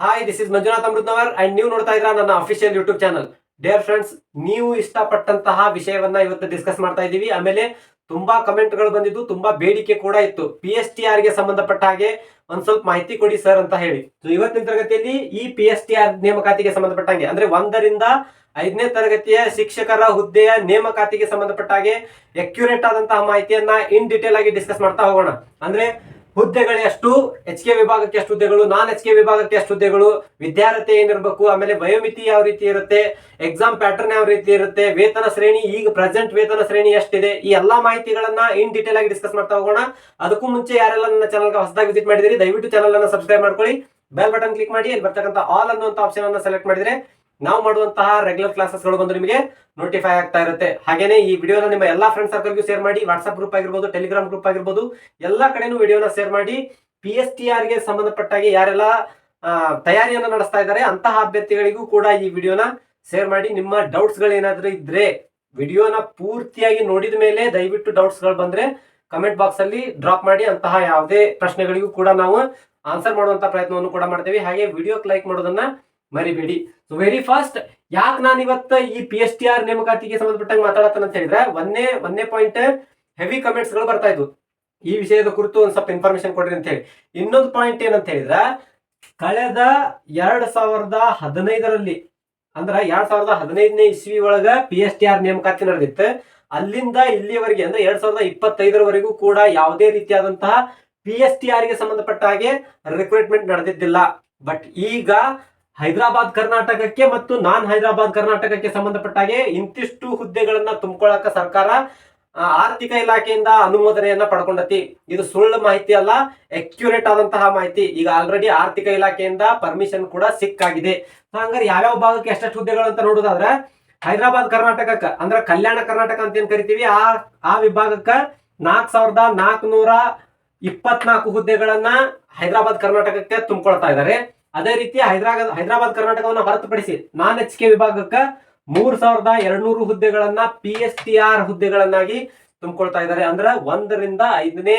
Hi this is Manjunath Amritnavar and ನೀವು ನೋಡ್ತಾ ಇದ್ರ ನನ್ನ official YouTube channel dear friends ನೀವು ಇಷ್ಟಪಟ್ಟಂತಹ ವಿಷಯವನ್ನ ಇವತ್ತು ಡಿಸ್ಕಸ್ ಮಾಡ್ತಾ ಇದ್ದೀವಿ. ಆಮೇಲೆ ತುಂಬಾ ಕಮೆಂಟ್ಗಳು ಬಂದಿದ್ದು, ತುಂಬಾ ಬೇಡಿಕೆ ಕೂಡ ಇತ್ತು. ಪಿ ಎಸ್ ಟಿ ಆರ್ಗೆ ಸಂಬಂಧಪಟ್ಟ ಹಾಗೆ ಒಂದ್ ಸ್ವಲ್ಪ ಮಾಹಿತಿ ಕೊಡಿ ಸರ್ ಅಂತ ಹೇಳಿ. ಇವತ್ತಿನ ತರಗತಿಯಲ್ಲಿ ಈ ಪಿ ಎಸ್ ಟಿ ಆರ್ ನೇಮಕಾತಿಗೆ ಸಂಬಂಧಪಟ್ಟಂಗೆ ಅಂದ್ರೆ ಒಂದರಿಂದ ಐದನೇ ತರಗತಿಯ ಶಿಕ್ಷಕರ ಹುದ್ದೆಯ ನೇಮಕಾತಿಗೆ ಸಂಬಂಧಪಟ್ಟ ಹಾಗೆ ಅಕ್ಯುರೇಟ್ ಆದಂತಹ ಮಾಹಿತಿಯನ್ನ ಇನ್ ಡೀಟೇಲ್ ಆಗಿ ಡಿಸ್ಕಸ್ ಮಾಡ್ತಾ ಹೋಗೋಣ. ಅಂದ್ರೆ ಹುದ್ದೆಗಳು ಎಷ್ಟು? ಎಚ್ ಕೆ ವಿಭಾಗಕ್ಕೆ ಎಷ್ಟು ಹುದ್ದೆಗಳು? ನಾನ್ ಎಚ್ ಕೆ ವಿಭಾಗಕ್ಕೆ ಎಷ್ಟು ಹುದ್ದೆಗಳು? ವಿದ್ಯಾರ್ಥಿ ಏನಿರಬೇಕು? ಆಮೇಲೆ ವಯೋಮಿತಿ ಯಾವ ರೀತಿ ಇರುತ್ತೆ? ಎಕ್ಸಾಮ್ ಪ್ಯಾಟರ್ನ್ ಯಾವ ರೀತಿ ಇರುತ್ತೆ? ವೇತನ ಶ್ರೇಣಿ, ಈಗ ಪ್ರೆಸೆಂಟ್ ವೇತನ ಶ್ರೇಣಿ ಎಷ್ಟಿದೆ? ಈ ಎಲ್ಲಾ ಮಾಹಿತಿಗಳನ್ನ ಇನ್ ಡೀಟೇಲ್ ಆಗಿ ಡಿಸ್ಕಸ್ ಮಾಡ್ತಾ ಹೋಗೋಣ. ಅದಕ್ಕೂ ಮುಂಚೆ ಯಾರೆಲ್ಲ ನನ್ನ ಚಾನಲ್ಗೆ ಹೊಸದಾಗಿ ವಿಸಿಟ್ ಮಾಡಿದಿರಿ ದಯವಿಟ್ಟು ಚಾನಲ್ ಅನ್ನ ಸಬ್ಸ್ಕ್ರೈಬ್ ಮಾಡ್ಕೊಳ್ಳಿ. ಬೆಲ್ ಬಟನ್ ಕ್ಲಿಕ್ ಮಾಡಿ, ಅಲ್ಲಿ ಬರ್ತಕ್ಕಂಥ ಆಲ್ ಅನ್ನುವಂತ ಆಪ್ಷನ್ ಅನ್ನ ಸೆಲೆಕ್ಟ್ ಮಾಡಿದ್ರೆ ನಾವು ಮಾಡುವಂತಹ ರೆಗ್ಯುಲರ್ ಕ್ಲಾಸಸ್ಗಳು ಬಂದು ನಿಮಗೆ ನೋಟಿಫೈ ಆಗ್ತಾ ಇರುತ್ತೆ. ಹಾಗೇನೆ ಈ ವಿಡಿಯೋನ ನಿಮ್ಮ ಎಲ್ಲಾ ಫ್ರೆಂಡ್ ಸರ್ಕಲ್ಗೂ ಶೇರ್ ಮಾಡಿ ವಾಟ್ಸ್ಆಪ್ ಗ್ರೂಪ್ ಆಗಿರ್ಬೋದು ಟೆಲಿಗ್ರಾಮ್ ಗ್ರೂಪ್ ಆಗಿರ್ಬೋದು, ಎಲ್ಲಾ ಕಡೆನೂ ವಿಡಿಯೋನ ಶೇರ್ ಮಾಡಿ ಪಿ ಎಸ್ ಟಿ ಆರ್ಗೆ ಸಂಬಂಧಪಟ್ಟಾಗೆ ಯಾರೆಲ್ಲ ತಯಾರಿಯನ್ನು ನಡೆಸ್ತಾ ಇದ್ದಾರೆ, ಅಂತಹ ಅಭ್ಯರ್ಥಿಗಳಿಗೂ ಕೂಡ ಈ ವಿಡಿಯೋನ ಶೇರ್ ಮಾಡಿ. ನಿಮ್ಮ ಡೌಟ್ಸ್ಗಳು ಏನಾದ್ರೂ ಇದ್ರೆ ವಿಡಿಯೋನ ಪೂರ್ತಿಯಾಗಿ ನೋಡಿದ ಮೇಲೆ ದಯವಿಟ್ಟು ಡೌಟ್ಸ್ಗಳು ಬಂದ್ರೆ ಕಮೆಂಟ್ ಬಾಕ್ಸ್ ಅಲ್ಲಿ ಡ್ರಾಪ್ ಮಾಡಿ, ಅಂತಹ ಯಾವುದೇ ಪ್ರಶ್ನೆಗಳಿಗೂ ಕೂಡ ನಾವು ಆನ್ಸರ್ ಮಾಡುವಂತ ಪ್ರಯತ್ನವನ್ನು ಕೂಡ ಮಾಡ್ತೇವೆ. ಹಾಗೆ ವಿಡಿಯೋಕ್ ಲೈಕ್ ಮಾಡೋದನ್ನ ಮರಿಬೇಡಿ. ಸೊ ವೆರಿ ಫಸ್ಟ್ ಯಾಕೆ ನಾನು ಇವತ್ತ ಈ ಪಿ ಎಸ್ ಟಿ ಆರ್ ನೇಮಕಾತಿಗೆ ಸಂಬಂಧಪಟ್ಟಂಗೆ ಮಾತಾಡತ್ತಾನ ಅಂತ ಹೇಳಿದ್ರೆ, ಒಂದೇ ಒಂದೇ ಪಾಯಿಂಟ್ ಹೆವಿ ಕಮೆಂಟ್ಸ್ಗಳು ಬರ್ತಾ ಇದ್ವು. ಈ ವಿಷಯದ ಕುರಿತು ಒಂದ್ ಸ್ವಲ್ಪ ಇನ್ಫಾರ್ಮೇಶನ್ ಕೊಡ್ರಿ ಅಂತ ಹೇಳಿ. ಇನ್ನೊಂದು ಪಾಯಿಂಟ್ ಏನಂತ ಹೇಳಿದ್ರೆ, ಕಳೆದ ಎರಡ್ ಸಾವಿರದ ಹದಿನೈದರಲ್ಲಿ, ಅಂದ್ರ ಎರಡ್ ಸಾವಿರದ ಹದಿನೈದನೇ ಇಸ್ವಿ ಒಳಗ ಪಿ ಎಸ್ ಟಿ ಆರ್ ನೇಮಕಾತಿ ನಡೆದಿತ್ತು. ಅಲ್ಲಿಂದ ಇಲ್ಲಿಯವರೆಗೆ ಅಂದ್ರೆ ಎರಡ್ ಸಾವಿರದ ಇಪ್ಪತ್ತೈದರವರೆಗೂ ಕೂಡ ಯಾವುದೇ ರೀತಿಯಾದಂತಹ ಪಿ ಎಸ್ ಟಿ ಆರ್ಗೆ ಸಂಬಂಧಪಟ್ಟ ಹಾಗೆ ರಿಕ್ರೂಟ್ಮೆಂಟ್ ನಡೆದಿದ್ದಿಲ್ಲ. ಬಟ್ ಈಗ ಹೈದರಾಬಾದ್ ಕರ್ನಾಟಕಕ್ಕೆ ಮತ್ತು ನಾನ್ ಹೈದರಾಬಾದ್ ಕರ್ನಾಟಕಕ್ಕೆ ಸಂಬಂಧಪಟ್ಟ ಹಾಗೆ ಇಂತಿಷ್ಟು ಹುದ್ದೆಗಳನ್ನ ತುಂಬಿಕೊಳ್ಳಕ ಸರ್ಕಾರ ಆರ್ಥಿಕ ಇಲಾಖೆಯಿಂದ ಅನುಮೋದನೆಯನ್ನ ಪಡ್ಕೊಂಡತಿ. ಇದು ಸುಳ್ಳು ಮಾಹಿತಿ ಅಲ್ಲ ಅಕ್ಯುರೇಟ್ ಆದಂತಹ ಮಾಹಿತಿ. ಈಗ ಆಲ್ರೆಡಿ ಆರ್ಥಿಕ ಇಲಾಖೆಯಿಂದ ಪರ್ಮಿಷನ್ ಕೂಡ ಸಿಕ್ಕಾಗಿದೆ. ಹಂಗಾರೆ ಯಾವ್ಯಾವ ಭಾಗಕ್ಕೆ ಎಷ್ಟೆಷ್ಟು ಹುದ್ದೆಗಳು ಅಂತ ನೋಡೋದಾದ್ರೆ, ಹೈದರಾಬಾದ್ ಕರ್ನಾಟಕಕ್ಕೆ, ಅಂದ್ರೆ ಕಲ್ಯಾಣ ಕರ್ನಾಟಕ ಅಂತ ಏನ್ ಕರಿತೀವಿ, ಆ ಆ ವಿಭಾಗಕ್ಕೆ ನಾಲ್ಕ್ ಸಾವಿರದ ನಾಲ್ಕುನೂರ ಇಪ್ಪತ್ನಾಲ್ಕು ಹುದ್ದೆಗಳನ್ನ ಹೈದರಾಬಾದ್ ಕರ್ನಾಟಕಕ್ಕೆ ತುಂಬಿಕೊಳ್ತಾ ಇದ್ದಾರೆ ಅದೇ ರೀತಿ ಹೈದರಾಬಾದ್ ಹೈದರಾಬಾದ್ ಕರ್ನಾಟಕವನ್ನು ಹೊರತುಪಡಿಸಿ ನಾನ್ ಎಚ್ ಕೆ ವಿಭಾಗಕ್ಕ ಮೂರ್ ಸಾವಿರದ ಎರಡ್ನೂರು ಹುದ್ದೆಗಳನ್ನ ಪಿ ಎಸ್ ಟಿ ಆರ್ ಹುದ್ದೆಗಳನ್ನಾಗಿ ತುಂಬಿಕೊಳ್ತಾ ಇದ್ದಾರೆ. ಅಂದ್ರೆ ಒಂದರಿಂದ ಐದನೇ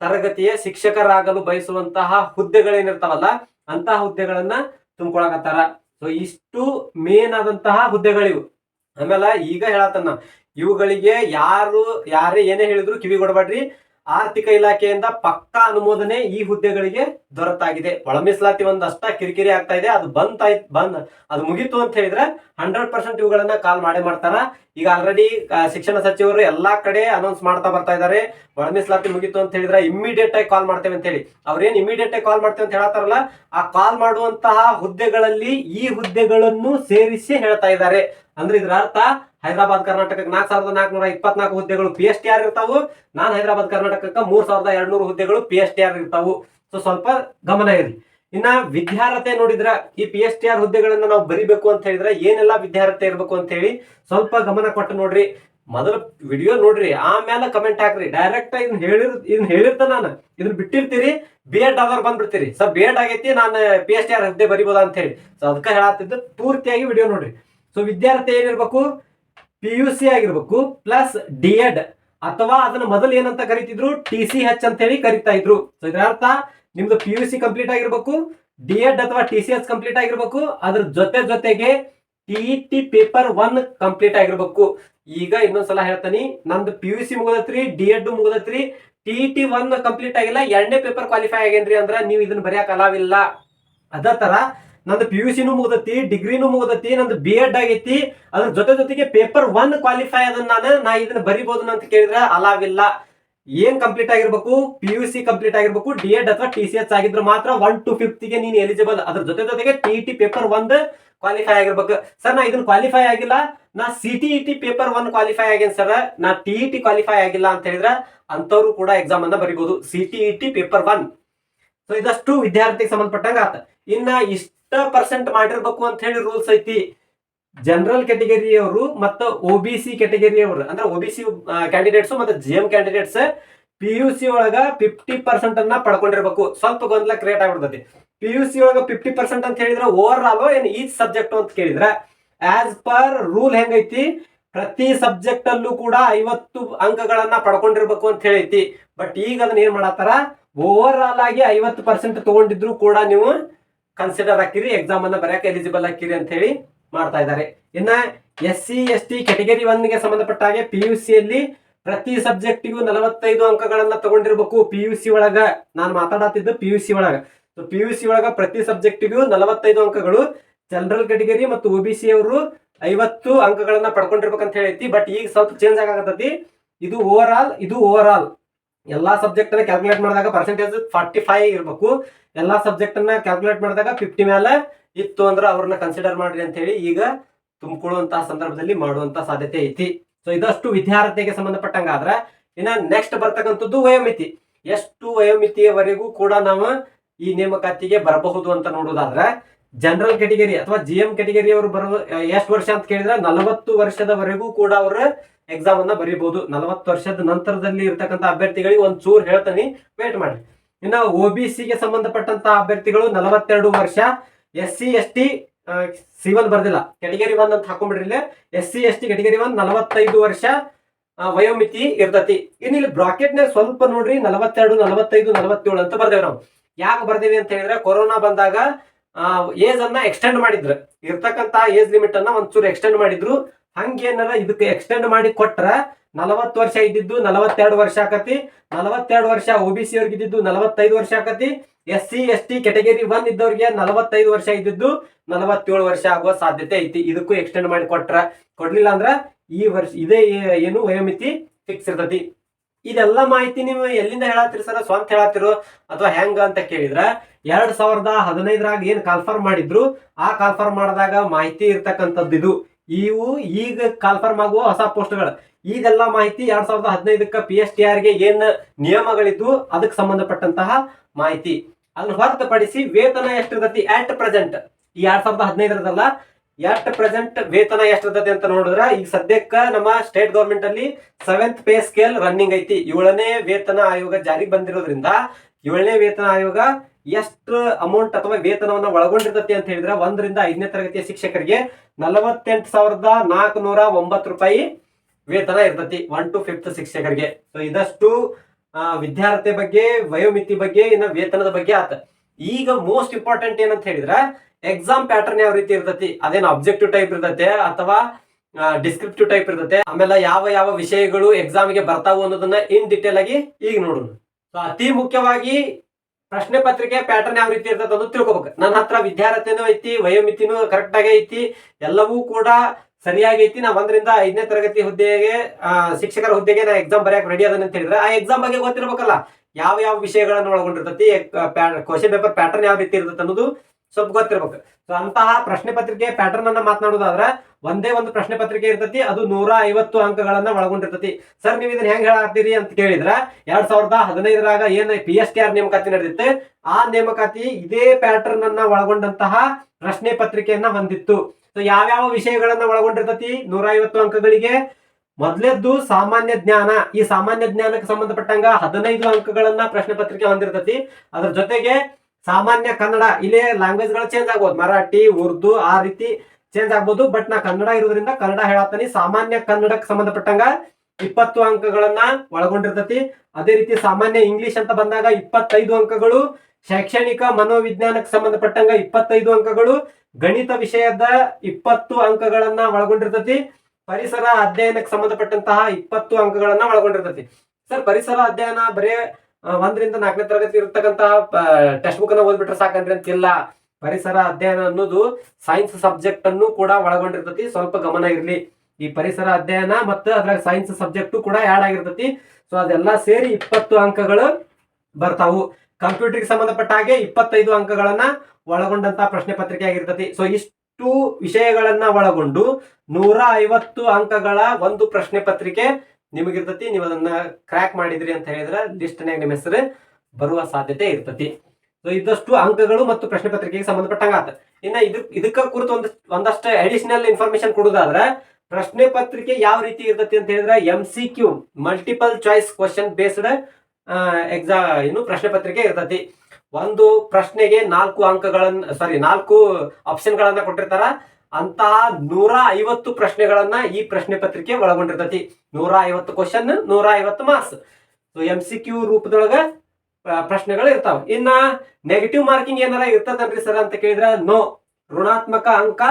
ತರಗತಿಯ ಶಿಕ್ಷಕರಾಗಲು ಬಯಸುವಂತಹ ಹುದ್ದೆಗಳೇನಿರ್ತಾವಲ್ಲ ಅಂತಹ ಹುದ್ದೆಗಳನ್ನ ತುಂಬಿಕೊಳಕತ್ತಾರ. ಸೊ ಇಷ್ಟು ಮೇನ್ ಆದಂತಹ ಹುದ್ದೆಗಳಿವು. ಆಮೇಲೆ ಈಗ ಹೇಳತ್ತನ್ನ, ಇವುಗಳಿಗೆ ಯಾರು, ಯಾರೇ ಏನೇ ಹೇಳಿದ್ರು ಕಿವಿ ಕೊಡಬೇಡ್ರಿ ಆರ್ಥಿಕ ಇಲಾಖೆಯಿಂದ ಪಕ್ಕಾ ಅನುಮೋದನೆ ಈ ಹುದ್ದೆಗಳಿಗೆ ದೊರೆತಾಗಿದೆ ಒಳ ಮೀಸಲಾತಿ ಒಂದಷ್ಟ ಕಿರಿಕಿರಿ ಆಗ್ತಾ ಇದೆ. ಅದು ಬಂದ್ ಆಯ್ತು ಬಂದ್ ಅದು ಮುಗೀತು ಅಂತ ಹೇಳಿದ್ರೆ ಹಂಡ್ರೆಡ್ ಪರ್ಸೆಂಟ್ ಇವುಗಳನ್ನ ಕಾಲ್ ಮಾಡೇ ಮಾಡ್ತಾರ. ಈಗ ಆಲ್ರೆಡಿ ಶಿಕ್ಷಣ ಸಚಿವರು ಎಲ್ಲಾ ಕಡೆ ಅನೌನ್ಸ್ ಮಾಡ್ತಾ ಬರ್ತಾ ಇದ್ದಾರೆ ಒಳ ಮೀಸಲಾತಿ ಮುಗೀತು ಅಂತ ಹೇಳಿದ್ರೆ ಇಮಿಡಿಯೇಟ್ ಆಗಿ ಕಾಲ್ ಮಾಡ್ತೇವೆ ಅಂತ ಹೇಳಿ. ಅವ್ರೇನ್ ಇಮಿಡಿಯೇಟ್ ಆಗಿ ಕಾಲ್ ಮಾಡ್ತೇವೆ ಅಂತ ಹೇಳ್ತಾರಲ್ಲ ಆ ಕಾಲ್ ಮಾಡುವಂತಹ ಹುದ್ದೆಗಳಲ್ಲಿ ಈ ಹುದ್ದೆಗಳನ್ನು ಸೇರಿಸಿ ಹೇಳ್ತಾ ಇದ್ದಾರೆ ಅಂದ್ರೆ ಇದರ ಅರ್ಥ ಹೈದರಾಬಾದ್ ಕರ್ನಾಟಕಕ್ಕೆ ನಾಲ್ಕು ಸಾವಿರದ ನಾಲ್ಕುನೂರ ಇಪ್ಪತ್ನಾಲ್ಕು ಹುದ್ದೆಗಳು ಪಿ ಎಸ್ ಟಿ ಆರ್ ಇರ್ತಾವು. ನಾನು ಹೈದರಾಬಾದ್ ಕರ್ನಾಟಕಕ್ಕೆ ಮೂರ್ ಸಾವಿರದ ಎರಡ್ನೂರು ಹುದ್ದೆಗಳು ಪಿ ಎಸ್ ಟಿ ಆರ್ ಇರ್ತಾವು. ಸೊ ಸ್ವಲ್ಪ ಗಮನ ಇರಲಿ ಇನ್ನ ವಿದ್ಯಾರ್ಹತೆ ನೋಡಿದ್ರ ಈ ಪಿ ಎಸ್ ಟಿ ಆರ್ ಹುದ್ದೆಗಳನ್ನ ನಾವು ಬರಿಬೇಕು ಅಂತ ಹೇಳಿದ್ರೆ ಏನೆಲ್ಲ ವಿದ್ಯಾರ್ಹತೆ ಇರಬೇಕು ಅಂತ ಹೇಳಿ ಸ್ವಲ್ಪ ಗಮನ ಕೊಟ್ಟು ನೋಡ್ರಿ. ಮೊದಲು ವಿಡಿಯೋ ನೋಡ್ರಿ ಆಮೇಲೆ ಕಮೆಂಟ್ ಹಾಕ್ರಿ. ಡೈರೆಕ್ಟ್ ಇದನ್ನ ಹೇಳಿರ್ ಇದನ್ನ ಹೇಳಿರ್ತ ನಾನು. ಇದನ್ನ ಬಿಟ್ಟಿರ್ತೀರಿ ಬಿ ಎಡ್ ಆದವ್ರು ಬಂದ್ಬಿಡ್ತೀರಿ. ಸರ್ ಬಿ ಎಡ್ ಆಗೈತಿ, ನಾನು ಪಿ ಎಸ್ ಟಿ ಆರ್ ಹುದ್ದೆ ಬರಿಬೋದಾ ಅಂತ ಹೇಳಿ. ಸೊ ಅದಕ್ಕೆ ಹೇಳತ್ತಿದ್ದು ಪೂರ್ತಿಯಾಗಿ ವಿಡಿಯೋ ನೋಡ್ರಿ. ಸೊ ವಿದ್ಯಾರ್ಥಿ ಏನಿರ್ಬೇಕು ಪಿ ಯು ಸಿ ಆಗಿರ್ಬೇಕು ಪ್ಲಸ್ ಡಿ ಎಡ್ ಅಥವಾ ಅದನ್ನ ಮೊದಲು ಏನಂತ ಕರಿತಿದ್ರು? ಟಿ ಸಿ ಹೆಚ್ ಅಂತ ಹೇಳಿ ಕರಿತಾ ಇದ್ರು. ಸೊ ಇದರ ಅರ್ಥ, ನಿಮ್ದು ಪಿ ಯು ಸಿ ಕಂಪ್ಲೀಟ್ ಆಗಿರ್ಬೇಕು ಡಿ ಎಡ್ ಅಥವಾ ಟಿ ಸಿ ಎಚ್ ಕಂಪ್ಲೀಟ್ ಆಗಿರ್ಬೇಕು, ಅದ್ರ ಜೊತೆ ಜೊತೆಗೆ T T paper one complete ಆಗಿರ್ಬೇಕು. ಈಗ ಇನ್ನೊಂದ್ಸಲ ಹೇಳ್ತಾನೆ, ನಂದು ಪಿ ಯು ಸಿ ಮುಗದತ್ರಿ ಡಿ ಎಡ್ ಮುಗದತ್ರಿ ಟಿ ಟಿ ಒನ್ ಕಂಪ್ಲೀಟ್ ಆಗಿಲ್ಲ, ಎರಡನೇ ಪೇಪರ್ ಕ್ವಾಲಿಫೈ ಆಗೇನ್ರಿ ಅಂದ್ರ ನೀವು ಇದನ್ನ ಬರೆಯಕ್ ಅಲಾವಿಲ್ಲ ಅದ ತರ ನಂದು ಪಿ ಯು ಸಿನೂ ಮುಗ್ದತಿ ಡಿಗ್ರಿನೂ ಮುಗ್ದತಿ, ನಂದು ಬಿ ಎಡ್ ಆಗೈತಿ. ಅದ್ರ ಜೊತೆ ಜೊತೆಗೆ ಪೇಪರ್ ಒನ್ ಕ್ವಾಲಿಫೈ ಅದನ್ನ ನಾನು, ನಾ ಇದನ್ನ ಬರಿಬೋದು ಅಂತ ಕೇಳಿದ್ರೆ ಅಲಾವಿಲ್ಲ ಏನ್ ಕಂಪ್ಲೀಟ್ ಆಗಿರ್ಬೇಕು? ಪಿ ಯು ಸಿ ಕಂಪ್ಲೀಟ್ ಆಗಿರ್ಬೇಕು ಡಿ ಎಡ್ ಅಥವಾ ಟಿ ಸಿ ಎಚ್ ಆಗಿದ್ರೆ ಮಾತ್ರ ಒನ್ ಟು ಫಿಫ್ತ್ಗೆ ನೀನು ಎಲಿಜಿಬಲ್ ಅದ್ರ ಜೊತೆ ಜೊತೆಗೆ ಟಿ ಟಿ ಪೇಪರ್ ಒಂದ್ ಕ್ವಾಲಿಫೈ ಆಗಿರ್ಬೇಕು. ಸರ್, ನಾ ಇದನ್ನ ಕ್ವಾಲಿಫೈ ಆಗಿಲ್ಲ. ನಾ C T E T paper one qualify ಆಗೇನ್ ಸರ್. ನಾ ಟಿ ಇ ಟಿ ಕ್ವಾಲಿಫೈ ಆಗಿಲ್ಲ ಅಂತ ಹೇಳಿದ್ರೆ ಅಂತವ್ರು ಕೂಡ ಎಕ್ಸಾಮ್ ಅನ್ನ ಬರಿಬಹುದು C T E T paper one so ಇದಷ್ಟು ವಿದ್ಯಾರ್ಥಿಗೆ ಸಂಬಂಧಪಟ್ಟಂಗ ಆತ. ಇನ್ನ ಇಷ್ಟ ಪರ್ಸೆಂಟ್ ಮಾಡಿರ್ಬೇಕು ಅಂತ ಹೇಳಿ ರೂಲ್ಸ್ ಐತಿ. ಜನರಲ್ ಕೆಟಗರಿಯವರು ಮತ್ತು ಒ ಬಿ ಸಿ ಕೆಟಗರಿಯವರು ಅಂದ್ರೆ ಒ ಬಿ ಸಿ ಕ್ಯಾಂಡಿಡೇಟ್ಸ್ ಮತ್ತು G M candidates P U C ಒಳಗ ಫಿಫ್ಟಿ ಪರ್ಸೆಂಟ್ ಅನ್ನ ಪಡ್ಕೊಂಡಿರ್ಬೇಕು. ಸ್ವಲ್ಪ ಗೊಂದಲ ಕ್ರಿಯೇಟ್ ಆಗ್ಬಿಡ್ತದೆ ಪಿ ಯು ಸಿ ಒಳಗ ಫಿಫ್ಟಿ ಪರ್ಸೆಂಟ್ ಅಂತ ಹೇಳಿದ್ರೆ ಓವರ್ ಆಲ್ ಏನ್ ಈಚ್ ಸಬ್ಜೆಕ್ಟ್ ಅಂತ ಕೇಳಿದ್ರೆ ಆಸ್ ಪರ್ ರೂಲ್ ಹೆಂಗೈತಿ, ಪ್ರತಿ ಸಬ್ಜೆಕ್ಟ್ ಅಲ್ಲೂ ಕೂಡ ಐವತ್ತು ಅಂಕಗಳನ್ನ ಪಡ್ಕೊಂಡಿರ್ಬೇಕು ಅಂತ ಹೇಳೈತಿ. ಬಟ್ ಈಗ ಅದನ್ನ ಏನ್ ಮಾಡತ್ತಾರ? ಓವರ್ ಆಲ್ ಆಗಿ ಐವತ್ತು ಪರ್ಸೆಂಟ್ ತಗೊಂಡಿದ್ರು ಕೂಡ ನೀವು ಕನ್ಸಿಡರ್ ಹಾಕಿರಿ ಎಕ್ಸಾಮ್ ಅನ್ನ ಬರೆಯಕ್ಕೆ ಎಲಿಜಿಬಲ್ ಹಾಕಿರಿ ಅಂತ ಹೇಳಿ ಮಾಡ್ತಾ ಇದ್ದಾರೆ. ಇನ್ನ S C S T category one ಸಂಬಂಧಪಟ್ಟ ಹಾಗೆ ಪಿ ಯು ಸಿಯಲ್ಲಿ ಪ್ರತಿ ಸಬ್ಜೆಕ್ಟಿಗೂ ನಲವತ್ತೈದು ಅಂಕಗಳನ್ನ ತಗೊಂಡಿರ್ಬೇಕು ಪಿ ಯು ಸಿ ಒಳಗ. ನಾನು ಮಾತಾಡತ್ತಿದ್ದು ಪಿ ಯು ಸಿ ಒಳಗ. ಸೊ ಪಿ ಯು ಸಿ ಒಳಗ ಪ್ರತಿ ಸಬ್ಜೆಕ್ಟಿಗೂ ನಲವತ್ತೈದು ಅಂಕಗಳು ಜನರಲ್ ಕೆಟಗರಿ ಮತ್ತು ಒ ಬಿ ಸಿ ಅವರು ಐವತ್ತು ಅಂಕಗಳನ್ನ ಪಡ್ಕೊಂಡಿರ್ಬೇಕಂತ ಹೇಳೈತಿ. ಬಟ್ ಈಗ ಸ್ವಲ್ಪ ಚೇಂಜ್ ಆಗತೈತಿ ಇದು ಓವರ್ ಆಲ್ ಇದು ಓವರ್ ಆಲ್ ಎಲ್ಲಾ ಸಬ್ಜೆಕ್ಟ್ ಅನ್ನ ಕ್ಯಾಲ್ಕುಲೇಟ್ ಮಾಡಿದಾಗ ಪರ್ಸೆಂಟೇಜ್ ಫಾರ್ಟಿ ಫೈವ್ ಇರಬೇಕು. ಎಲ್ಲಾ ಸಬ್ಜೆಕ್ಟ್ ಅನ್ನ ಕ್ಯಾಲ್ಕುಲೇಟ್ ಮಾಡಿದಾಗ ಫಿಫ್ಟಿ ಮೇಲೆ ಇತ್ತು ಅಂದ್ರೆ ಅವ್ರನ್ನ ಕನ್ಸಿಡರ್ ಮಾಡ್ರಿ ಅಂತ ಹೇಳಿ ಈಗ ತುಂಬಿಕೊಳ್ಳುವಂತಹ ಸಂದರ್ಭದಲ್ಲಿ ಮಾಡುವಂತ ಸಾಧ್ಯತೆ ಐತಿ. ಸೊ ಇದಷ್ಟು ವಿದ್ಯಾರ್ಥಿಗೆ ಸಂಬಂಧಪಟ್ಟಂಗಾದ್ರೆ ಇನ್ನ ನೆಕ್ಸ್ಟ್ ಬರ್ತಕ್ಕಂಥದ್ದು ವಯೋಮಿತಿ. ಎಷ್ಟು ವಯೋಮಿತಿಯವರೆಗೂ ಕೂಡ ನಾವು ಈ ನೇಮಕಾತಿಗೆ ಬರಬಹುದು ಅಂತ ನೋಡೋದಾದ್ರೆ ಜನರಲ್ ಕೆಟಗರಿ ಅಥವಾ ಜಿ ಎಂ ಕೆಟಗರಿ ಅವರು ಬರೋ, ಎಷ್ಟು ವರ್ಷ ಅಂತ ಕೇಳಿದ್ರೆ ನಲವತ್ತು ವರ್ಷದವರೆಗೂ ಕೂಡ ಅವರ ಎಕ್ಸಾಮ್ ಅನ್ನ ಬರೀಬಹುದು. ನಲವತ್ತು ವರ್ಷದ ನಂತರದಲ್ಲಿ ಇರ್ತಕ್ಕಂಥ ಅಭ್ಯರ್ಥಿಗಳಿಗೆ ಒಂದ್ ಚೂರು ಹೇಳ್ತಾನೆ. ವೇಟ್ ಮಾಡಿ ಇನ್ನ ಒ ಬಿ ಗೆ ಸಂಬಂಧಪಟ್ಟಂತ ಅಭ್ಯರ್ಥಿಗಳು ನಲವತ್ತೆರಡು ವರ್ಷ S C S T C ಬರ್ದಿಲ್ಲ. Category one ಅಂತ ಹಾಕೊಂಡ್ಬಿಡ್ರಿ S C S T category one ನಲವತ್ತೈದು ವರ್ಷ ವಯೋಮಿತಿ ಇರ್ತತಿ. ಇನ್ನು ಇಲ್ಲಿ ಬ್ರಾಕೆಟ್ನಾಗ ಸ್ವಲ್ಪ ನೋಡ್ರಿ, ನಲವತ್ತೆರಡು, ನಲವತ್ತೈದು, ನಲವತ್ತೇಳು ಅಂತ ಬರ್ದೇವೆ ನಾವು. ಯಾಕೆ ಬರ್ದೇವಿ ಅಂತ ಹೇಳಿದ್ರೆ, ಕೊರೋನಾ ಬಂದಾಗ ಏಜ್ ಅನ್ನ ಎಕ್ಸ್ಟೆಂಡ್ ಮಾಡಿದ್ರು. ಇರ್ತಕ್ಕಂತ ಏಜ್ ಲಿಮಿಟ್ ಅನ್ನ ಒಂಚೂರು ಎಕ್ಸ್ಟೆಂಡ್ ಮಾಡಿದ್ರು. ಹಂಗೇನಾರ ಇದಕ್ಕೆ ಎಕ್ಸ್ಟೆಂಡ್ ಮಾಡಿ ಕೊಟ್ರ ನಲವತ್ತು ವರ್ಷ ಇದ್ದಿದ್ದು ನಲವತ್ತೆರಡು ವರ್ಷ ಆಕತಿ. ನಲವತ್ತೆರಡು ವರ್ಷ ಒ ಬಿ ಸಿ ಅವ್ರಿಗೆ ಇದ್ದಿದ್ದು ನಲವತ್ತೈದು ವರ್ಷ ಆಕತಿ. S C S T category one ಇದ್ದವ್ರಿಗೆ ನಲವತ್ತೈದು ವರ್ಷ ಇದ್ದಿದ್ದು ನಲವತ್ತೇಳು ವರ್ಷ ಆಗುವ ಸಾಧ್ಯತೆ ಐತಿ. ಇದಕ್ಕೂ ಎಕ್ಸ್ಟೆಂಡ್ ಮಾಡಿ ಕೊಟ್ರ. ಕೊಡ್ಲಿಲ್ಲ ಅಂದ್ರ ಈ ವರ್ಷ ಇದೇ ಏನು ವಯೋಮಿತಿ ಫಿಕ್ಸ್ ಇರ್ತತಿ. ಇದೆಲ್ಲ ಮಾಹಿತಿ ನೀವು ಎಲ್ಲಿಂದ ಹೇಳತ್ತೀರಿ ಸರ್? ಸ್ವಂತ ಹೇಳತ್ತಿರೋ ಅಥವಾ ಹೆಂಗ ಅಂತ ಕೇಳಿದ್ರ ಎರಡ್ ಸಾವಿರದ ಹದಿನೈದರಾಗ ಏನ್ ಕಾಲ್ಫರ್ಮ್ ಮಾಡಿದ್ರು, ಆ ಕನ್ಫರ್ಮ್ ಮಾಡಿದಾಗ ಮಾಹಿತಿ ಇರ್ತಕ್ಕಂಥದ್ದು ಇದು ಇವು ಈಗ ಕನ್ಫರ್ಮ್ ಆಗುವ ಹೊಸ ಪೋಸ್ಟ್ಗಳು ಇದೆಲ್ಲ ಮಾಹಿತಿ ಎರಡ್ ಸಾವಿರದ ಹದಿನೈದಕ್ಕೆ ಪಿ ಎಸ್ ಟಿ ಆರ್ಗೆ ಏನ್ ನಿಯಮಗಳಿದ್ದು ಅದಕ್ಕೆ ಸಂಬಂಧಪಟ್ಟಂತಹ ಮಾಹಿತಿ. ಅದನ್ನ ಹೊರತುಪಡಿಸಿ ವೇತನ ಎಷ್ಟಿರ್ತತಿ ಅಟ್ ಪ್ರೆಸೆಂಟ್ ಈ ಎರಡ್ ಸಾವಿರದ ಹದಿನೈದರದಲ್ಲ ಎಟ್ ಪ್ರೆಸೆಂಟ್ ವೇತನ ಎಷ್ಟಿರ್ತತಿ ಅಂತ ನೋಡಿದ್ರೆ ಈಗ ಸದ್ಯಕ್ಕೆ ನಮ್ಮ ಸ್ಟೇಟ್ ಗೌರ್ಮೆಂಟ್ ಅಲ್ಲಿ ಸೆವೆಂತ್ ಪೇ ಸ್ಕೇಲ್ ರನ್ನಿಂಗ್ ಐತಿ. ಏಳನೇ ವೇತನ ಆಯೋಗ ಜಾರಿಗೆ ಬಂದಿರೋದ್ರಿಂದ ಏಳನೇ ವೇತನ ಆಯೋಗ ಎಷ್ಟು ಅಮೌಂಟ್ ಅಥವಾ ವೇತನವನ್ನ ಒಳಗೊಂಡಿರ್ತತಿ ಅಂತ ಹೇಳಿದ್ರೆ ಒಂದರಿಂದ ಐದನೇ ತರಗತಿಯ ಶಿಕ್ಷಕರಿಗೆ ನಲವತ್ತೆಂಟು ಸಾವಿರದ ನಾಲ್ಕುನೂರ ಒಂಬತ್ತು ರೂಪಾಯಿ ವೇತನ ಇರ್ತತಿ ಒನ್ ಟು ಫಿಫ್ತ್ ಶಿಕ್ಷಕರಿಗೆ. ಸೊ ಇದಷ್ಟು ವಿದ್ಯಾರ್ಥಿ ಬಗ್ಗೆ, ವಯೋಮಿತಿ ಬಗ್ಗೆ, ಇನ್ನ ವೇತನದ ಬಗ್ಗೆ ಆತ. ಈಗ ಮೋಸ್ಟ್ ಇಂಪಾರ್ಟೆಂಟ್ ಏನಂತ ಹೇಳಿದ್ರೆ ಎಕ್ಸಾಮ್ ಪ್ಯಾಟರ್ನ್ ಯಾವ ರೀತಿ ಇರ್ತತಿ, ಅದೇನು ಅಬ್ಜೆಕ್ಟಿವ್ ಟೈಪ್ ಇರ್ತತೆ, ಅಥವಾ ಡಿಸ್ಕ್ರಿಪ್ಟಿವ್ ಟೈಪ್ ಇರ್ತತೆ, ಆಮೇಲೆ ಯಾವ ಯಾವ ವಿಷಯಗಳು ಎಕ್ಸಾಮ್ಗೆ ಬರ್ತಾವು ಅನ್ನೋದನ್ನ ಇನ್ ಡಿಟೇಲ್ ಆಗಿ ಈಗ ನೋಡೋಣ. ಸೊ ಅತಿ ಮುಖ್ಯವಾಗಿ ಪ್ರಶ್ನೆ ಪತ್ರಿಕೆ ಪ್ಯಾಟರ್ನ್ ಯಾವ ರೀತಿ ಇರ್ತದೆ ಅದು ತಿಳ್ಕೊಬೇಕು. ನನ್ನ ಹತ್ರ ವಿದ್ಯಾರ್ಥಿನೂ ಐತಿ, ವಯೋಮಿತಿನೂ ಕರೆಕ್ಟ್ ಆಗಿ ಐತಿ, ಎಲ್ಲವೂ ಕೂಡ ಸರಿಯಾಗಿ ಐತಿ. ನಾ ಒಂದರಿಂದ ಐದನೇ ತರಗತಿ ಹುದ್ದೆಗೆ ಶಿಕ್ಷಕರ ಹುದ್ದೆಗೆ ನಾ ಎಕ್ಸಾಮ್ ಬರೆಯಕ್ಕೆ ರೆಡಿ ಅದನ್ನ ಅಂತ ಹೇಳಿದ್ರೆ, ಆ ಎಕ್ಸಾಮ್ ಬಗ್ಗೆ ಗೊತ್ತಿರ್ಬೇಕಲ್ಲ. ಯಾವ ಯಾವ ವಿಷಯಗಳನ್ನು ಒಳಗೊಂಡಿರ್ತತಿ ಕ್ವಶನ್ ಪೇಪರ್ ಪ್ಯಾಟರ್ನ್ ಯಾವ ರೀತಿ ಇರ್ತದೆ ಅನ್ನೋದು ಸ್ವಲ್ಪ ಗೊತ್ತಿರ್ಬೇಕು. ಸೊ ಅಂತಹ ಪ್ರಶ್ನೆ ಪತ್ರಿಕೆ ಪ್ಯಾಟರ್ನ್ ಅನ್ನ ಮಾತನಾಡೋದಾದ್ರೆ ಒಂದೇ ಒಂದು ಪ್ರಶ್ನೆ ಪತ್ರಿಕೆ ಇರ್ತತಿ, ಅದು ನೂರ ಐವತ್ತು ಅಂಕಗಳನ್ನ ಒಳಗೊಂಡಿರ್ತತಿ. ಸರ್ ನೀವು ಇದನ್ನ ಹೆಂಗ್ ಹೇಳಾಗ್ತೀರಿ ಅಂತ ಕೇಳಿದ್ರ, ಎರಡ್ ಸಾವಿರದ ಹದಿನೈದರಾಗ ಏನ್ ಪಿ ಎಸ್ ಟಿ ಆರ್ ನೇಮಕಾತಿ ನಡೆದಿತ್ತು, ಆ ನೇಮಕಾತಿ ಇದೇ ಪ್ಯಾಟರ್ನ್ ಅನ್ನ ಒಳಗೊಂಡಂತಹ ಪ್ರಶ್ನೆ ಪತ್ರಿಕೆಯನ್ನ ಹೊಂದಿತ್ತು. ಸೊ ಯಾವ್ಯಾವ ವಿಷಯಗಳನ್ನ ಒಳಗೊಂಡಿರ್ತತಿ ನೂರ ಐವತ್ತು ಅಂಕಗಳಿಗೆ? ಮೊದಲೇದ್ದು ಸಾಮಾನ್ಯ ಜ್ಞಾನ. ಈ ಸಾಮಾನ್ಯ ಜ್ಞಾನಕ್ಕೆ ಸಂಬಂಧಪಟ್ಟಂಗ ಹದಿನೈದು ಅಂಕಗಳನ್ನ ಪ್ರಶ್ನೆ ಪತ್ರಿಕೆ ಹೊಂದಿರ್ತತಿ. ಅದ್ರ ಜೊತೆಗೆ ಸಾಮಾನ್ಯ ಕನ್ನಡ ಇಲ್ಲೇ ಲ್ಯಾಂಗ್ವೇಜ್ಗಳು ಚೇಂಜ್ ಆಗ್ಬೋದು. ಮರಾಠಿ, ಉರ್ದು ಆ ರೀತಿ ಚೇಂಜ್ ಆಗ್ಬೋದು. ಬಟ್ ನಾ ಕನ್ನಡ ಇರೋದ್ರಿಂದ ಕನ್ನಡ ಹೇಳತ್ತೀನಿ ಸಾಮಾನ್ಯ ಕನ್ನಡಕ್ಕೆ ಸಂಬಂಧಪಟ್ಟಂಗ ಇಪ್ಪತ್ತು ಅಂಕಗಳನ್ನ ಒಳಗೊಂಡಿರ್ತತಿ. ಅದೇ ರೀತಿ ಸಾಮಾನ್ಯ ಇಂಗ್ಲಿಷ್ ಅಂತ ಬಂದಾಗ ಇಪ್ಪತ್ತೈದು ಅಂಕಗಳು, ಶೈಕ್ಷಣಿಕ ಮನೋವಿಜ್ಞಾನಕ್ಕೆ ಸಂಬಂಧಪಟ್ಟಂಗ ಇಪ್ಪತ್ತೈದು ಅಂಕಗಳು, ಗಣಿತ ವಿಷಯದ ಇಪ್ಪತ್ತು ಅಂಕಗಳನ್ನ ಒಳಗೊಂಡಿರ್ತತಿ. ಪರಿಸರ ಅಧ್ಯಯನಕ್ಕೆ ಸಂಬಂಧಪಟ್ಟಂತಹ ಇಪ್ಪತ್ತು ಅಂಕಗಳನ್ನ ಒಳಗೊಂಡಿರ್ತತಿ. ಸರ್, ಪರಿಸರ ಅಧ್ಯಯನ ಬರೇ ಒಂದರಿಂದ ನಾಲ್ಕನೇ ತರಗತಿ ಇರತಕ್ಕಂತಹ ಟೆಕ್ಸ್ಟ್ ಬುಕ್ ಅನ್ನ ಓದ್ಬಿಟ್ರೆ ಸಾಕಂದ್ರೆ ಅಂತಿಲ್ಲ. ಪರಿಸರ ಅಧ್ಯಯನ ಅನ್ನೋದು ಸೈನ್ಸ್ ಸಬ್ಜೆಕ್ಟ್ ಅನ್ನು ಕೂಡ ಒಳಗೊಂಡಿರ್ತತಿ. ಸ್ವಲ್ಪ ಗಮನ ಇರಲಿ. ಈ ಪರಿಸರ ಅಧ್ಯಯನ ಮತ್ತು ಅದ್ರಾಗ ಸೈನ್ಸ್ ಸಬ್ಜೆಕ್ಟು ಕೂಡ ಆಡ್ ಆಗಿರ್ತತಿ. ಸೊ ಅದೆಲ್ಲ ಸೇರಿ ಇಪ್ಪತ್ತು ಅಂಕಗಳು ಬರ್ತಾವು. ಕಂಪ್ಯೂಟರ್ಗೆ ಸಂಬಂಧಪಟ್ಟ ಹಾಗೆ ಇಪ್ಪತ್ತೈದು ಅಂಕಗಳನ್ನ ಒಳಗೊಂಡಂತ ಪ್ರಶ್ನೆ ಪತ್ರಿಕೆ ಆಗಿರ್ತತಿ. ಸೊ ಇಷ್ಟು ವಿಷಯಗಳನ್ನ ಒಳಗೊಂಡು ನೂರ ಐವತ್ತು ಅಂಕಗಳ ಒಂದು ಪ್ರಶ್ನೆ ಪತ್ರಿಕೆ ನಿಮಗಿರ್ತತಿ, ನೀವು ಅದನ್ನ ಕ್ರ್ಯಾಕ್ ಮಾಡಿದ್ರಿ ಅಂತ ಹೇಳಿದ್ರೆ ಲಿಸ್ಟ್ನಾಗ ನಿಮ್ಮ ಹೆಸರು ಬರುವ ಸಾಧ್ಯತೆ ಇರ್ತತಿ. ಸೊ ಇದಷ್ಟು ಅಂಕಗಳು ಮತ್ತು ಪ್ರಶ್ನೆ ಪತ್ರಿಕೆಗೆ ಸಂಬಂಧಪಟ್ಟಂಗ ಆತ ಇನ್ನ ಇದು, ಇದಕ್ಕ ಕುರಿತು ಒಂದ್, ಒಂದಷ್ಟು ಅಡಿಷನಲ್ ಇನ್ಫಾರ್ಮೇಶನ್ ಕೊಡುದಾದ್ರೆ, ಪ್ರಶ್ನೆ ಪತ್ರಿಕೆ ಯಾವ ರೀತಿ ಇರ್ತತಿ ಅಂತ ಹೇಳಿದ್ರೆ M C Q multiple choice question based exam ಏನು ಪ್ರಶ್ನೆ ಪತ್ರಿಕೆ ಇರ್ತತಿ. ಒಂದು ಪ್ರಶ್ನೆಗೆ ನಾಲ್ಕು ಅಂಕಗಳನ್ನ ಸಾರಿ ನಾಲ್ಕು ಆಪ್ಷನ್ ಗಳನ್ನ ಕೊಟ್ಟಿರ್ತಾರ. ಅಂತಹ ನೂರ ಐವತ್ತು ಪ್ರಶ್ನೆಗಳನ್ನ ಈ ಪ್ರಶ್ನೆ ಪತ್ರಿಕೆ ಒಳಗೊಂಡಿರ್ತತಿ. ನೂರ ಐವತ್ತು ಕ್ವಶನ್ ನೂರ ಐವತ್ತು marks so M C Q ರೂಪದೊಳಗ ಪ್ರಶ್ನೆಗಳು ಇರ್ತಾವ. ಇನ್ನ ನೆಗೆಟಿವ್ ಮಾರ್ಕಿಂಗ್ ಏನಾರ ಇರ್ತದನ್ರಿ ಸರ್ ಅಂತ ಕೇಳಿದ್ರೆ ನೋ ಋಣಾತ್ಮಕ ಅಂಕ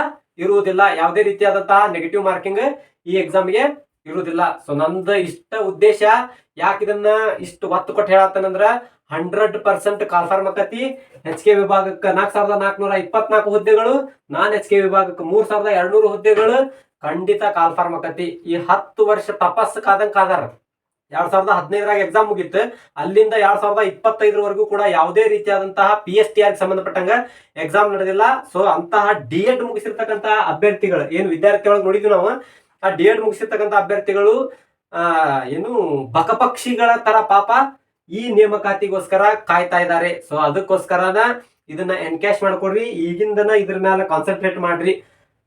ಇರುವುದಿಲ್ಲ. ಯಾವುದೇ ರೀತಿಯಾದಂತಹ ನೆಗೆಟಿವ್ ಮಾರ್ಕಿಂಗ್ ಈ ಎಕ್ಸಾಮ್ಗೆ ಇರುವುದಿಲ್ಲ. ಸೊ ನಂದು ಇಷ್ಟ ಉದ್ದೇಶ ಯಾಕೆ ಇದನ್ನ ಇಷ್ಟು ಒತ್ತು ಕೊಟ್ಟು ಹೇಳತ್ತನಂದ್ರ ಹಂಡ್ರೆಡ್ ಪರ್ಸೆಂಟ್ ಕಾಲ್ಫಾರ್ಮ್ ಆಕತಿ. ಎಚ್ ಕೆ ವಿಭಾಗಕ್ಕೆ ನಾಲ್ಕು ಸಾವಿರದ ನಾಲ್ಕುನೂರ ಇಪ್ಪತ್ನಾಲ್ಕು ಹುದ್ದೆಗಳು. ನಾನ್ ಎಚ್ ಕೆ ವಿಭಾಗಕ್ಕೆ ಮೂರ್ ಸಾವಿರದ ಎರಡ್ನೂರು ಹುದ್ದೆಗಳು. ಖಂಡಿತ ಕಾಲ್ಫಾರ್ಮ್ ಆಕತಿ. ಈ ಹತ್ತು ವರ್ಷ ತಪಸ್ ಕಾದಂಗ್ ಕಾದಾರ. ಎರಡ್ ಸಾವಿರದ ಹದಿನೈದರಾಗ ಎಕ್ಸಾಮ್ ಮುಗಿತ್ತು ಅಲ್ಲಿಂದ ಎರಡ್ ಸಾವಿರದ ಇಪ್ಪತ್ತೈದರವರೆಗೂ ಕೂಡ ಯಾವುದೇ ರೀತಿಯಾದಂತಹ ಪಿ ಎಸ್ ಟಿ ಆರ್ ಸಂಬಂಧಪಟ್ಟಂಗ ಎಕ್ಸಾಮ್ ನಡೆದಿಲ್ಲ. ಸೊ ಅಂತಹ ಡಿ ಎಡ್ ಮುಗಿಸಿರ್ತಕ್ಕಂತಹ ಅಭ್ಯರ್ಥಿಗಳು, ಏನು ವಿದ್ಯಾರ್ಥಿಗಳು ನೋಡಿದ್ವಿ ನಾವು, ಆ ಡಿ ಎಡ್ ಮುಗಿಸಿರ್ತಕ್ಕಂಥ ಅಭ್ಯರ್ಥಿಗಳು ಏನು ಬಕಪಕ್ಷಿಗಳ ತರ ಪಾಪ ಈ ನೇಮಕಾತಿಗೋಸ್ಕರ ಕಾಯ್ತಾ ಇದ್ದಾರೆ. ಸೊ ಅದಕ್ಕೋಸ್ಕರನ ಇದನ್ನ ಎನ್ಕ್ಯಾಶ್ ಮಾಡ್ಕೊಡ್ರಿ. ಈಗಿಂದನ ಇದ್ರ ಮೇಲೆ ಕಾನ್ಸಂಟ್ರೇಟ್ ಮಾಡ್ರಿ.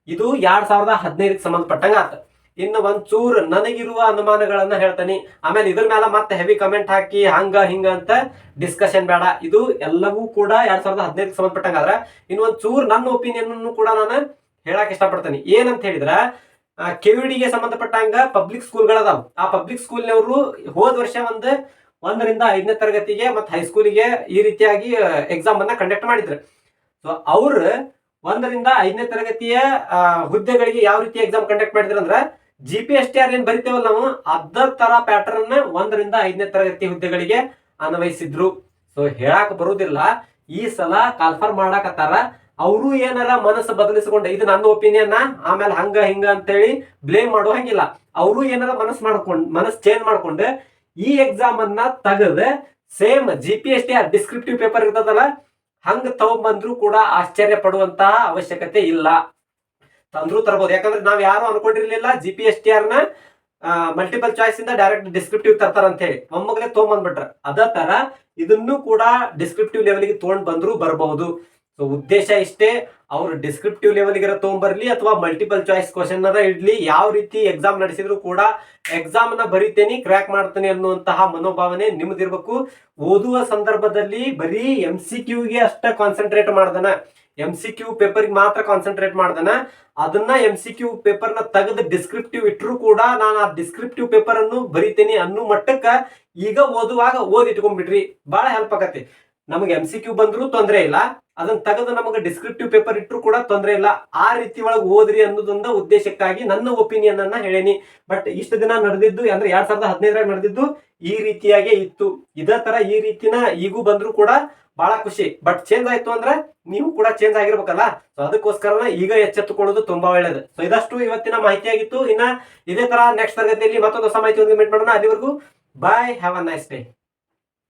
ಇದು ಎರಡ್ ಸಾವಿರದ ಹದಿನೈದಕ್ಕೆ ಸಂಬಂಧಪಟ್ಟಂಗ ಆತ. ಇನ್ನು ಒಂದ್ ನನಗಿರುವ ಅನುಮಾನಗಳನ್ನ ಹೇಳ್ತಾನೆ. ಆಮೇಲೆ ಇದ್ರ ಮೇಲೆ ಮತ್ತೆ ಹೆವಿ ಕಮೆಂಟ್ ಹಾಕಿ ಹಂಗ, ಹಿಂಗ ಅಂತ ಡಿಸ್ಕಷನ್ ಬೇಡ. ಇದು ಎಲ್ಲವೂ ಕೂಡ ಎರಡ್ ಸಾವಿರದ ಹದಿನೈದಕ್ಕೆ ಸಂಬಂಧಪಟ್ಟಂಗ ಆದ್ರ ಇನ್ನು ಒಂದ್ ನನ್ನ ಒಪಿನಿಯನ್ ಕೂಡ ನಾನು ಹೇಳಕ್ ಇಷ್ಟಪಡ್ತೇನೆ. ಏನಂತ ಹೇಳಿದ್ರ ಕೆವಿಡಿಗೆ ಸಂಬಂಧಪಟ್ಟಂಗ ಪಬ್ಲಿಕ್ ಸ್ಕೂಲ್ಗಳದಾವ ಆ ಪಬ್ಲಿಕ್ ಸ್ಕೂಲ್ನವರು ಹೋದ ವರ್ಷ ಒಂದು ಒಂದರಿಂದ ಐದನೇ ತರಗತಿಗೆ ಮತ್ತು ಹೈಸ್ಕೂಲಿಗೆ ಈ ರೀತಿಯಾಗಿ ಎಕ್ಸಾಮ್ ಅನ್ನ ಕಂಡಕ್ಟ್ ಮಾಡಿದ್ರು. ಸೊ ಅವ್ರ ಒಂದರಿಂದ ಐದನೇ ತರಗತಿಯ ಹುದ್ದೆಗಳಿಗೆ ಯಾವ ರೀತಿ ಎಕ್ಸಾಮ್ ಕಂಡಕ್ಟ್ ಮಾಡಿದ್ರು ಅಂದ್ರೆ G P S T R ಏನ್ ಬರಿತೇವಲ್ಲ ನಾವು ಅದ ತರ ಪ್ಯಾಟರ್ನ್ ಒಂದರಿಂದ ಐದನೇ ತರಗತಿ ಹುದ್ದೆಗಳಿಗೆ ಅನ್ವಯಿಸಿದ್ರು. ಸೊ ಹೇಳಾಕ ಬರುದಿಲ್ಲ. ಈ ಸಲ ಕಾಲ್ಫರ್ ಮಾಡಾಕತ್ತಾರ. ಅವರು ಏನಾರ ಮನಸ್ಸು ಬದಲಿಸಿಕೊಂಡ, ಇದು ನನ್ನ ಒಪಿನಿಯನ್ ಆಮೇಲೆ ಹಂಗ ಹಿಂಗ ಅಂತೇಳಿ ಬ್ಲೇಮ್ ಮಾಡೋ ಹಂಗಿಲ್ಲ. ಅವರು ಏನಾರ ಮನಸ್ಸು ಮಾಡ್ಕೊಂಡು, ಮನಸ್ಸು ಚೇಂಜ್ ಮಾಡ್ಕೊಂಡು ಈ ಎಕ್ಸಾಮ್ ಅನ್ನ ತೆಗೆದ same G P S T R descriptive paper ಇರ್ತದಲ್ಲ, ಹಂಗ ತಗೊಂಡ್ಬಂದ್ರು ಕೂಡ ಆಶ್ಚರ್ಯ ಪಡುವಂತಹ ಅವಶ್ಯಕತೆ ಇಲ್ಲ. ತಂದ್ರು ತರಬಹುದು ಯಾಕಂದ್ರೆ ನಾವ್ ಯಾರು ಅನ್ಕೊಂಡಿರ್ಲಿಲ್ಲ ಜಿ ಪಿ ಎಸ್ ಟಿ ಆರ್ನ ಮಲ್ಟಿಪಲ್ ಚಾಯ್ಸ್ ಇಂದ ಡೈರೆಕ್ಟ್ ಡಿಸ್ಕ್ರಿಪ್ಟಿವ್ ತರ್ತಾರ ಅಂತ ಹೇಳಿ. ಒಮ್ಮಗಲೇ ತಗೊಂಡ್ಬಂದ್ಬಿಟ್ರ ಅದ ತರ ಇದನ್ನು ಕೂಡ ಡಿಸ್ಕ್ರಿಪ್ಟಿವ್ ಲೆವೆಲ್ಗೆ ತಗೊಂಡ್ ಬಂದ್ರು ಬರಬಹುದು ಸೊ ಉದ್ದೇಶ ಇಷ್ಟೇ, ಅವರು ಡಿಸ್ಕ್ರಿಪ್ಟಿವ್ ಲೆವೆಲ್ಗೆ ತೊಗೊಂಬರ್ಲಿ ಅಥವಾ ಮಲ್ಟಿಪಲ್ ಚಾಯ್ಸ್ ಕ್ವಶನ್ ಇಡ್ಲಿ, ಯಾವ ರೀತಿ ಎಕ್ಸಾಮ್ ನಡೆಸಿದ್ರು ಕೂಡ ಎಕ್ಸಾಮ್ನ ಬರಿತೇನೆ ಕ್ರ್ಯಾಕ್ ಮಾಡ್ತೇನೆ ಅನ್ನುವಂತಹ ಮನೋಭಾವನೆ ನಿಮ್ದಿರ್ಬೇಕು. ಓದುವ ಸಂದರ್ಭದಲ್ಲಿ ಬರೀ ಎಂ ಸಿ ಕ್ಯೂಗೆ ಅಷ್ಟ ಕಾನ್ಸಂಟ್ರೇಟ್ ಮಾಡ್ದನ. ಎಂ ಸಿ ಕ್ಯೂ ಪೇಪರ್ಗೆ ಮಾತ್ರ ಕಾನ್ಸಂಟ್ರೇಟ್ ಮಾಡ್ದನ. ಅದನ್ನ ಎಂ ಸಿ ಕ್ಯೂ ಪೇಪರ್ನ ತೆಗೆದು ಡಿಸ್ಕ್ರಿಪ್ಟಿವ್ ಇಟ್ಟರು ಕೂಡ ನಾನು ಆ ಡಿಸ್ಕ್ರಿಪ್ಟಿವ್ ಪೇಪರ್ ಅನ್ನು ಬರಿತೇನೆ ಅನ್ನೋ ಮಟ್ಟಕ್ಕ ಈಗ ಓದುವಾಗ ಓದಿ ಇಟ್ಕೊಂಡ್ಬಿಟ್ರಿ ಬಹಳ ಹೆಲ್ಪ್ ಆಗತ್ತೆ. ನಮಗೆ ಎಂ ಸಿ ಕ್ಯೂ ಬಂದ್ರು ತೊಂದರೆ ಇಲ್ಲ. ಅದನ್ನ ತೆಗೆದು ನಮಗೆ ಡಿಸ್ಕ್ರಿಪ್ಟಿವ್ ಪೇಪರ್ ಇಟ್ಟರು ಕೂಡ ತೊಂದರೆ ಇಲ್ಲ. ಆ ರೀತಿ ಒಳಗೆ ಓದ್ರಿ ಅನ್ನೋದೊಂದು ಉದ್ದೇಶಕ್ಕಾಗಿ ನನ್ನ ಒಪಿನಿಯನ್ ಅನ್ನ ಹೇಳೇನಿ. ಬಟ್ ಇಷ್ಟು ದಿನ ನಡೆದಿದ್ದು, ಅಂದ್ರೆ ಎರಡ್ ಸಾವಿರದ ಹದಿನೈದರಾಗ ನಡೆದಿದ್ದು ಈ ರೀತಿಯಾಗಿ ಇತ್ತು. ಇದೇ ತರ ಈ ರೀತಿನ ಈಗೂ ಬಂದ್ರು ಕೂಡ ಬಹಳ ಖುಷಿ. ಬಟ್ ಚೇಂಜ್ ಆಯ್ತು ಅಂದ್ರೆ ನೀವು ಕೂಡ ಚೇಂಜ್ ಆಗಿರ್ಬೇಕಲ್ಲ. ಸೊ ಅದಕ್ಕೋಸ್ಕರ ಈಗ ಎಚ್ಚೆತ್ತುಕೊಳ್ಳೋದು ತುಂಬಾ ಒಳ್ಳೇದು. ಸೊ ಇದಷ್ಟು ಇವತ್ತಿನ ಮಾಹಿತಿ ಆಗಿತ್ತು ಇನ್ನ ಇದೇ ತರ ನೆಕ್ಸ್ಟ್ ತರಗತಿಯಲ್ಲಿ ಮತ್ತೊಂದು ಹೊಸ ಮಾಹಿತಿ ಮೀಟ್ ಮಾಡೋಣ. ಅಲ್ಲಿವರೆಗೂ bye have a nice day